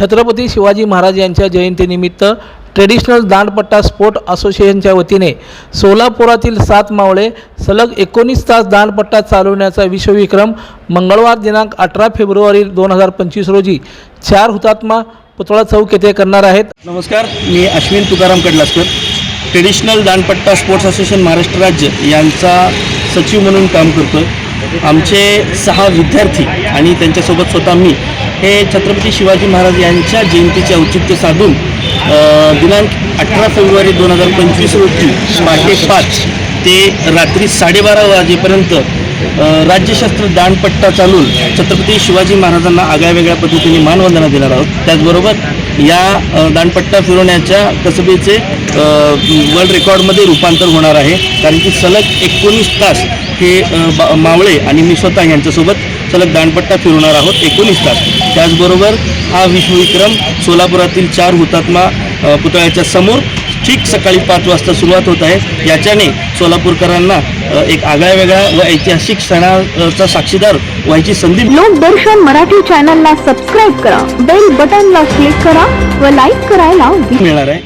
छत्रपती शिवाजी महाराज यांच्या जयंतीनिमित्त traditional दांडपट्टा sport असोसिएशनच्या वतीने सोलापुरातील सात मावळे सलग एकोणीस तास दांडपट्टा चालवण्याचा विश्वविक्रम मंगळवार दिनांक अठरा फेब्रुवारी दोन हजार पंचवीस रोजी चार हुतात्मा पुतळा चौक येथे करणार आहेत. नमस्कार मी Ashwin Tukaram Kadlaskar. Traditional Dandpatta sports association Maharashtra राज्य यांचा सचिव म्हणून काम करतो आमचे सहा विद्यार्थी आणि त्यांच्यासोबत स्वतः मी हे छत्रपती शिवाजी महाराज यांच्या जयंतीचे औचित्य साधून दिनांक अठरा फेब्रुवारी दोन हजार पंचवीस रोजी पहाटे पाच ते रात्री साडेबारा वाजेपर्यंत राज्यशास्त्र दानपट्टा चालून छत्रपती शिवाजी महाराजांना आगळ्या वेगळ्या पद्धतीने मानवंदना देणार आहोत. त्याचबरोबर या दांडपट्टा फिरवण्याच्या कसबेचे वर्ल्ड रेकॉर्डमध्ये रूपांतर होणार आहे. कारण की सलग एकोणीस तास हे मावळे आणि मी स्वतः यांच्यासोबत सलग दांडपट्टा फिरवणार आहोत एकोणीस तास. त्याचबरोबर हा विश्वविक्रम सोलापुरातील चार हुतात्मा पुतळ्याच्या समोर ठीक सकाळी पाच वाजता सुरुवात होत आहे. याच्याने सोलापूरकरांना एक आगळ्या वेगळ्या व ऐतिहासिक क्षणाचा साक्षीदार व्हायची संधी लोकदर्शन मराठी चॅनलला सबस्क्राईब करा. बेल बटनला क्लिक करा व लाईक करायला मिळणार आहे.